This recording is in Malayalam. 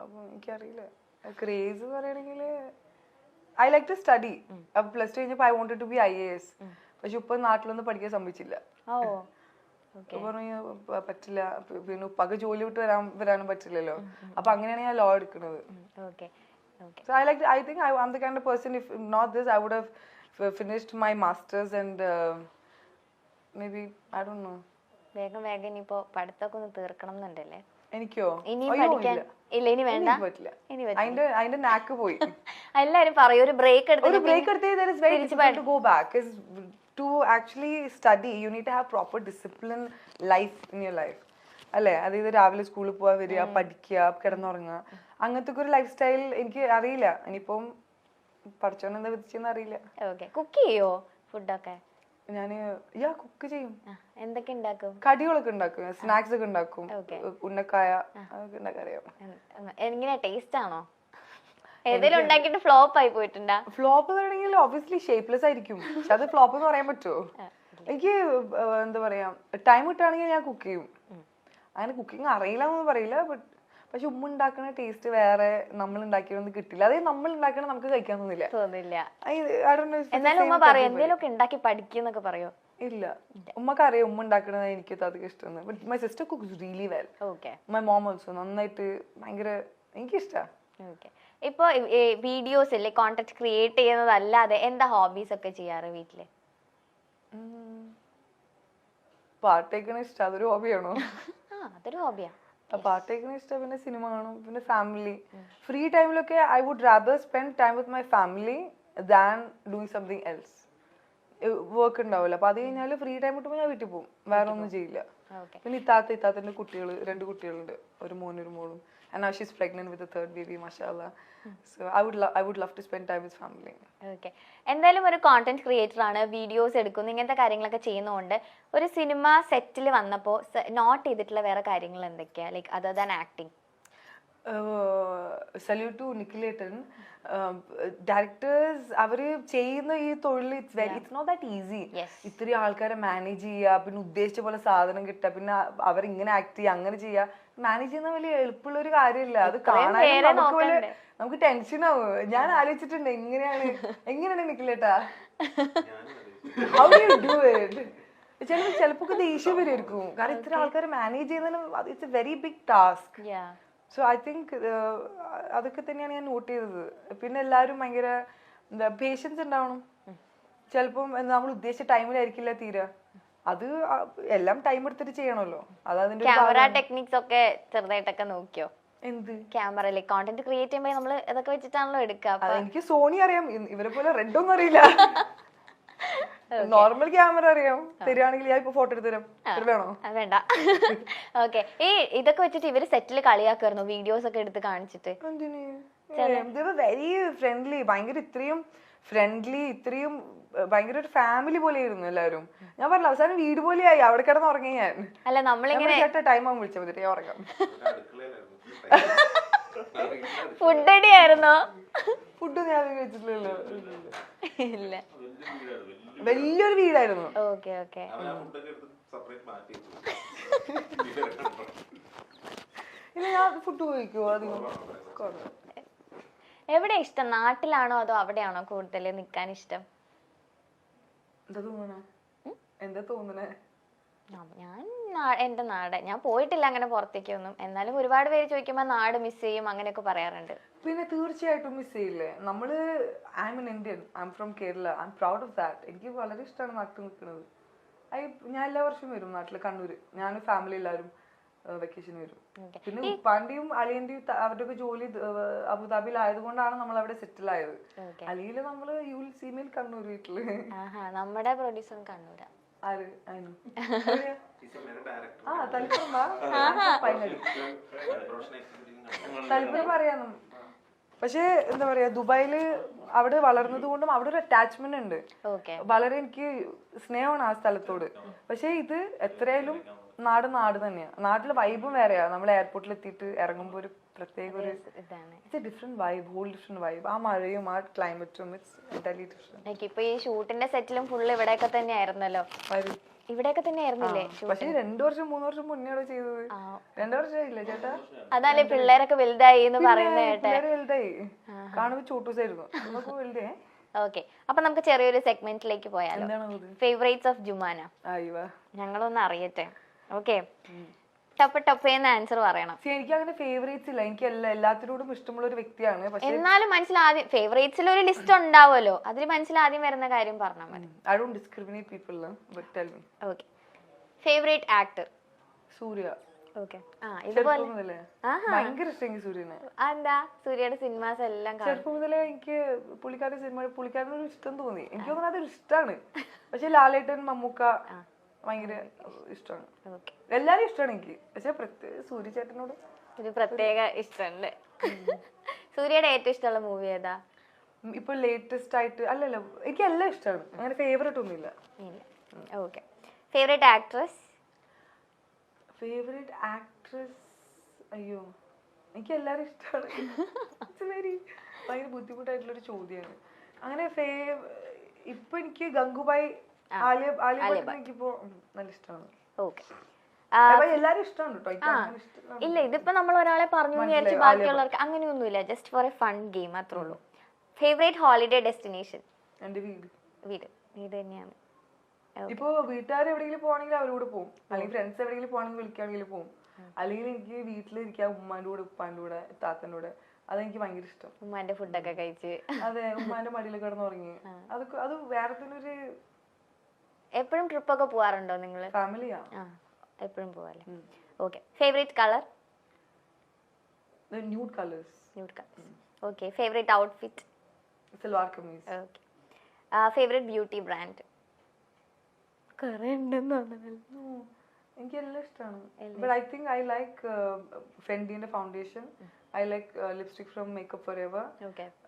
അപ്പൊ എനിക്കറിയില്ല. Craze പറയണെങ്കിൽ I like to study plus two കഴിഞ്ഞപ്പോ I wanted to be I A S പക്ഷെ ഉപ്പ നാട്ടിലൊന്നും പഠിക്കാൻ ഉപ്പ പറഞ്ഞു "പ- പറ്റില്ല. പിന്നെ ഉപ്പാക്ക് ജോലി വിട്ട് വരാൻ വരാനും പറ്റില്ലല്ലോ. അപ്പൊ അങ്ങനെയാണ് ഞാൻ ലോ എടുക്കുന്നത്. I like. I think I, I'm the kind of person. If not this, I would have f- finished my masters and uh, maybe I don't know. വേഗം വേഗം ഇനിയിപ്പോ പഠിത്തമൊക്കെ ഒന്ന് തീർക്കണം എന്നുണ്ടല്ലേ? എനിക്കോ? ഇനി അയ്യോ, പഠിക്കാൻ ഇല്ല. ഇല്ല ഇനി വേണ്ട. എനിക്ക് പറ്റില്ല. ഇനി പറ്റില്ല. അതിന്റെ അതിന്റെ നാക്ക് പോയി. എല്ലാരും പറയും ഒരു ബ്രേക്ക് ഒരു എടുത്തിട്ട് ബ്രേക്ക് എടുത്തേ to go to is to actually study you need to have proper discipline life in അല്ലേ? അതായത് രാവിലെ സ്കൂളിൽ പോവാ വരിക പഠിക്കുക കിടന്നുറങ്ങുക. അങ്ങനത്തെ ഒക്കെ ഒരു ലൈഫ് സ്റ്റൈൽ എനിക്ക് അറിയില്ല. ഇനിയിപ്പം പഠിച്ചോണ്ട് എന്താ വിധിച്ചെന്ന് അറിയില്ല. ഓക്കെ കുക്ക് ചെയ്യോ ഫുഡൊക്കെ ഞാൻ യാ കുക്ക് ചെയ്യും. എന്തൊക്കെ ഉണ്ടാക്കും? കടികളൊക്കെ ഉണ്ടാക്കും. സ്നാക്സ് ഒക്കെ ഉണ്ടാക്കും. ഉന്നക്കായ അതൊക്കെ ഉണ്ടാക്കാൻ അറിയാം എങ്ങനെ ടേസ്റ്റ് ആണോ? ഏതെങ്കിലും ഉണ്ടാക്കിയിട്ട് ഫ്ലോപ്പ് ആയി പോയിട്ടുണ്ടാ? ഫ്ലോപ്പ് ആണെങ്കിൽ ഒബ്വിയസ്ലി ഷേപ്പ്ലെസ് ആയിരിക്കും. പക്ഷെ അത് ഫ്ലോപ്പ് എന്ന് പറയാൻ പറ്റുമോ? എനിക്ക് എന്താ പറയാ ടൈം കിട്ടുകയാണെങ്കിൽ ഞാൻ കുക്ക് ചെയ്യും. അങ്ങനെ കുക്കിംഗ് അറിയില്ല എന്ന് പറയില്ല ബട്ട് പക്ഷെ ഉമ്മ ഉണ്ടാക്കുന്ന ടേസ്റ്റ് വേറെ നമ്മൾ ഉണ്ടാക്കിയൊന്നും കിട്ടില്ല. അതായത് നമ്മൾ ഉണ്ടാക്കണ നമുക്ക് കഴിക്കാൻ തോന്നില്ല. തോന്നില്ല. എന്നാലും ഉമ്മ പറയും. എന്തെങ്കിലുമൊക്കെ ഉണ്ടാക്കി പഠിക്കുന്നൊക്കെ പറയോ. ഇല്ല. ഉമ്മക്ക് അറിയാം ഉമ്മ ഉണ്ടാക്കണത് എനിക്ക് അധികം ഇഷ്ടമാണ് but my sister cooks really well okay my mom also നന്നായിട്ട് ഭയങ്കര എനിക്കിഷ്ടമാണ് ഓക്കെ ഇപ്പൊ വീഡിയോസ് അല്ലേ കോണ്ടന്റ് ക്രിയേറ്റ് ചെയ്യുന്നതല്ലാതെ എന്താ ഹോബീസ് ഒക്കെ ചെയ്യാറ് വീട്ടിൽ? പാട്ടേക്കണ ഇഷ്ടം. അതൊരു ഹോബിയാണോ ആ അതൊരു ഹോബിയാ പാട്ടേക്കണ ഇഷ്ടം പിന്നെ സിനിമ കാണും പിന്നെ ഫാമിലി ഫ്രീ ടൈമിലൊക്കെ I would rather spend time with my family than doing something else work ഉണ്ടാവില്ല അപ്പൊ അത് കഴിഞ്ഞാൽ ഫ്രീ ടൈം കിട്ടുമ്പോൾ ഞാൻ വീട്ടിൽ പോകും. വേറെ ഒന്നും ചെയ്യില്ല. പിന്നെ ഇത്താത്ത ഇത്താത്തന്റെ കുട്ടികൾ രണ്ട് കുട്ടികളുണ്ട്. ഒരു മോനും ഒരു മോളും. And now she's pregnant with third mashallah. So i would would i would love to spend time with family. Okay എന്തായാലും ഒരു കോണ്ടന്റ് ക്രിയേറ്റർ ആണ് വീഡിയോസ് എടുക്കുന്നു ഇങ്ങനത്തെ കാര്യങ്ങളൊക്കെ ചെയ്യുന്നതുകൊണ്ട് ഒരു സിനിമ സെറ്റിൽ വന്നപ്പോൾ നോട്ട് ചെയ്തിട്ടുള്ള വേറെ കാര്യങ്ങൾ എന്തൊക്കെയാ like other than acting salute to നിക്കിലേട്ടൻ directors അവർ ചെയ്യുന്ന ഈ തൊഴിൽ it's very it's not that easy. ഇത്രയും ആൾക്കാരെ മാനേജ് ചെയ്യുക പിന്നെ ഉദ്ദേശിച്ച പോലെ സാധനം കിട്ടുക പിന്നെ അവർ ഇങ്ങനെ ആക്ട് ചെയ്യുക അങ്ങനെ ചെയ്യുക. മാനേജ് ചെയ്യുന്ന വലിയ എളുപ്പമുള്ള ഒരു കാര്യമില്ല. അത് കാണാൻ നമുക്ക് വലിയ- നമുക്ക് ടെൻഷൻ ആവും. ഞാൻ ആലോചിച്ചിട്ടുണ്ട് എങ്ങനെയാണ് എങ്ങനെയാണ് നിക്കിലേട്ടാ ഹൗ യു ഡു ഇറ്റ് ചിലപ്പോൾ ചിലപ്പോൾ ദേഷ്യം വരുമായിരിക്കും കാരണം ഇത്ര ആൾക്കാരെ മാനേജ് ചെയ്യുന്നതിന് it's a very big task so I think അതൊക്കെ തന്നെയാണ് ഞാൻ നോട്ട് ചെയ്തത്. പിന്നെ എല്ലാവരും ഭയങ്കര എന്താ പേഷ്യൻസ് ഉണ്ടാവണം. ചിലപ്പം നമ്മൾ ഉദ്ദേശിച്ച ടൈമിലായിരിക്കില്ല തീരുക അത് എല്ലാം ടൈം എടുത്തിട്ട് ചെയ്യണമല്ലോ. അത് അതിന്റെ ക്യാമറ ടെക്നിക്സ് ഒക്കെ ചെറുതായിട്ടൊക്കെ നോക്കിയോ? എന്ത്? ക്യാമറയിൽ കോണ്ടന്റ് ക്രിയേറ്റ് ചെയ്യുമ്പോൾ നമ്മൾ ഇതൊക്കെ വെച്ചിട്ടാണല്ലോ എടുക്കുക എനിക്ക് സോണി അറിയാം. ഇവരെ പോലെ റെഡ് ഒന്നും അറിയില്ല. നോർമൽ ക്യാമറ അറിയാം. തരികയാണെങ്കിൽ ഞാൻ ഇപ്പൊ ഫോട്ടോ എടുത്ത് തരാം വേണോ? വേണ്ട. ഓക്കെ ഈ ഇതൊക്കെ വെച്ചിട്ട് ഇവർ സെറ്റിൽ കളിയാക്കുമായിരുന്നു വീഡിയോസ് ഒക്കെ എടുത്ത് കാണിച്ചിട്ട്. വെരി ഫ്രണ്ട്ലി ഭയങ്കര ഇത്രയും ഫ്രണ്ട്ലി ഇത്രയും ഭയങ്കര ഒരു ഫാമിലി പോലെ ആയിരുന്നു എല്ലാവരും. ഞാൻ പറഞ്ഞു അവസാനം വീട് പോലെ ആയി അവിടെ കിടന്ന് ഉറങ്ങി ഞാൻ. അല്ല നമ്മളിങ്ങനെ ടൈം ആകുമ്പോൾ വിളിച്ചാൽ മതി ഉറങ്ങാം. ഫുഡ് അടി ആയിരുന്നോ? ഫുഡ് ഞാൻ കഴിച്ചിട്ടില്ലല്ലോ. ഇല്ല. വലിയൊരു വീടായിരുന്നു. Okay okay. ഇല്ല ഞാൻ ഫുഡ് കഴിക്കുമോ അധികം. എവിടെ ഇഷ്ടം? നാട്ടിലാണോ അതോ അവിടെയാണോ കൂടുതൽ നിക്കാൻ ഇഷ്ടം? എന്താ തോന്നണേ? എന്താ തോന്നണേ? ഞാൻ എന്റെ നാട്. ഞാൻ പോയിട്ടില്ല അങ്ങനെ പുറത്തേക്കൊന്നും. എന്നാലും ഒരുപാട് പേര് ചോദിക്കുമ്പോൾ നാട് മിസ് ചെയ്യും അങ്ങനെയൊക്കെ പറയാറുണ്ട്. പിന്നെ തീർച്ചയായിട്ടും മിസ് ചെയ്യില്ലേ? നമ്മൾ I am an Indian I am from Kerala I am proud of that എനിക്ക് വളരെ ഇഷ്ടമാണ് നാട്ടിൽ നിൽക്കുന്നത്. ഐ ഞാൻ എല്ലാ വർഷവും വരും നാട്ടിൽ കണ്ണൂര്. ഞാൻ ഫാമിലി എല്ലാവരും വെക്കേഷൻ വരും. പിന്നെ ഉപ്പാന്റെയും അളിയന്റെയും അവരുടെ അവരുടെയൊക്കെ ജോലി അബുദാബിയിൽ ആയതുകൊണ്ടാണ് നമ്മൾ അവിടെ സെറ്റിൽ ആയത് അലിയിൽ നമ്മൾ യു വിൽ സീ കണ്ണൂർ വീട്ടിൽ. നമ്മുടെ പ്രൊഡ്യൂസർ കണ്ണൂരാ. ആര്? ആ. തലപ്പുറം അറിയാം പക്ഷേ എന്താ പറയാ ദുബായിൽ അവിടെ വളർന്നത് കൊണ്ടും അവിടെ ഒരു അറ്റാച്ച്മെന്റ് ഉണ്ട്. ഓക്കെ. വളരെ എനിക്ക് സ്നേഹമാണ് ആ സ്ഥലത്തോട്. പക്ഷേ ഇത് എത്രയായാലും നാട് നാട് തന്നെയാ. നാട്ടിലെ വൈബും വേറെയാ. നമ്മൾ എയർപോർട്ടിൽ എത്തിയിട്ട് ഇറങ്ങുമ്പോൾ ഒരു പ്രത്യേക ഒരു it's different vibe whole different vibe ആ മഴയും ആ ക്ലൈമറ്റും ഇറ്റ്സ് എന്റലി ഡിഫറെന്റ് ഇപ്പൊ ഈ ഷൂട്ടിന്റെ സെറ്റിലും ഫുൾ ഇവിടെയൊക്കെ തന്നെ ആയിരുന്നല്ലോ വരും. ഇവിടെയൊക്കെ തന്നെ ആയിരുന്നില്ലേ പക്ഷേ രണ്ടു വർഷം മൂന്ന് വർഷം മുന്നേ ചെയ്തത്. രണ്ടു വർഷമായില്ലേ ചേട്ടാ? അതല്ലേ പിള്ളേരൊക്കെ വലുതായി എന്ന് പറയുന്നത് കേട്ടെ? വലുതായി. കാണുമ്പോ ചോട്ടൂസായിരുന്നു. നമുക്ക് വലുതേ. ഓക്കെ. അപ്പൊ നമുക്ക് ചെറിയൊരു സെഗ്മെന്റിലേക്ക് പോയാലോ. ഫേവറേറ്റ്സ് ഓഫ് ജുമാന ഞങ്ങളൊന്ന് അറിയട്ടെ. ഓക്കെ. ടപ്പ് ടപ്പ് എന്ന ആൻസർ പറയണം. എനിക്ക് അങ്ങനെ ഫേവറേറ്റ്സ് ഇല്ല. എനിക്ക് എല്ലാ എല്ലാത്തിനോടും ഇഷ്ടമുള്ള ഒരു വ്യക്തിയാണ്. പക്ഷെ എന്നാലും മനസ്സിൽ ആദ്യം ഫേവറേറ്റ്സിൽ ഒരു ലിസ്റ്റ് ഉണ്ടാവുമല്ലോ. അതിൽ മനസ്സിൽ ആദ്യം വരുന്ന കാര്യം പറഞ്ഞാൽ മതി. I don't discriminate people but tell me okay favourite actor Suriya. Okay ആ ഇതുപോലെ ചെറുപ്പം മുതലേ. ആഹാ. ഭയങ്കര സൂര്യനെ. എന്താ സൂര്യയുടെ സിനിമാസ് എല്ലാം കാണും. ചെറുപ്പം മുതലേ എനിക്ക് പുള്ളിക്കാരുടെ സിനിമ പുള്ളിക്കാരനൊരു ഇഷ്ടം തോന്നി. എനിക്ക് തോന്നുന്നത് അതൊരു ഇഷ്ടമാണ് പക്ഷെ ലാലേട്ടൻ മമ്മൂക്ക ഭയങ്കര ഇഷ്ടമാണ്. എല്ലാരും ഇഷ്ടമാണ് എനിക്ക്. പക്ഷെ പ്രത്യേക സൂര്യ ചേട്ടനോട് ഒരു പ്രത്യേക ഇഷ്ടമുണ്ട്. സൂര്യയുടെ ഏറ്റവും ഇഷ്ടമുള്ള മൂവി ഏതാ? ഇപ്പൊ ലേറ്റസ്റ്റ് ആയിട്ട് അല്ലല്ല എനിക്ക് എല്ലാം ഇഷ്ടമാണ് അങ്ങനെ ഫേവറേറ്റ് ഒന്നുമില്ല. Okay. Favourite actress favourite actress അയ്യോ എനിക്ക് എല്ലാരും ഇഷ്ടമാണ് വെരി ഭയങ്കര ബുദ്ധിമുട്ടായിട്ടുള്ളൊരു ചോദ്യമാണ് അങ്ങനെ ഫേ ഇപ്പൊ എനിക്ക് ഗംഗുബായി ആലിയ ആലിയ ഭട്ടിനെ എനിക്കിപ്പോ നല്ല ഇഷ്ടമാണ് ഓക്കെ. എല്ലാരും ഇഷ്ടമാണ് കേട്ടോ ഇല്ല ഇതിപ്പോ നമ്മൾ ഒരാളെ പറഞ്ഞു വിചാരിച്ചു വിചാരിച്ച് ബാക്കിയുള്ളവർക്ക് അങ്ങനെയൊന്നുമില്ല. Just for a fun game അത്രേ ഉള്ളൂ. ഫേവറേറ്റ് ഹോളിഡേ ഡെസ്റ്റിനേഷൻ എന്റെ വീട്. വീട്. വീട് തന്നെയാണ്. ഇപ്പോ വീട്ടുകാർ എവിടെയെങ്കിലും പോകണമെങ്കിൽ അവരോട് പോകും അല്ലെങ്കിൽ ഫ്രണ്ട്സ് എവിടെയെങ്കിലും പോകണമെങ്കിൽ വിളിക്കുകയാണെങ്കിൽ പോകും അല്ലെങ്കിൽ എനിക്ക് വീട്ടിലിരിക്കാൻ ഉമ്മാന്റെ കൂടെ ഉപ്പാന്റെ കൂടെ താത്തന്റെ കൂടെ അതെനിക്ക് ഭയങ്കര ഇഷ്ടം. ഉമ്മാന്റെ ഫുഡൊക്കെ കഴിച്ച്. അതെ ഉമ്മാന്റെ മടിയിൽ കിടന്നുറങ്ങി. അതൊക്കെ അത് വേറെ തന്നെ ഒരു എപ്പോഴും ട്രിപ്പൊക്കെ പോവാറുണ്ടോ നിങ്ങൾ ഫാമിലിയാ. ആ എപ്പോഴും പോവാല്ലേ? Okay. Favourite colour nude colours nude colours okay favourite outfit salwar kameez okay favourite beauty brand കുറേ ഉണ്ടെന്ന് തോന്നുന്നല്ലോ എനിക്ക് എല്ലാം ഇഷ്ടമാണ് but I think I like ഫെൻഡിന്റെ foundation I like lipstick from makeup for ever okay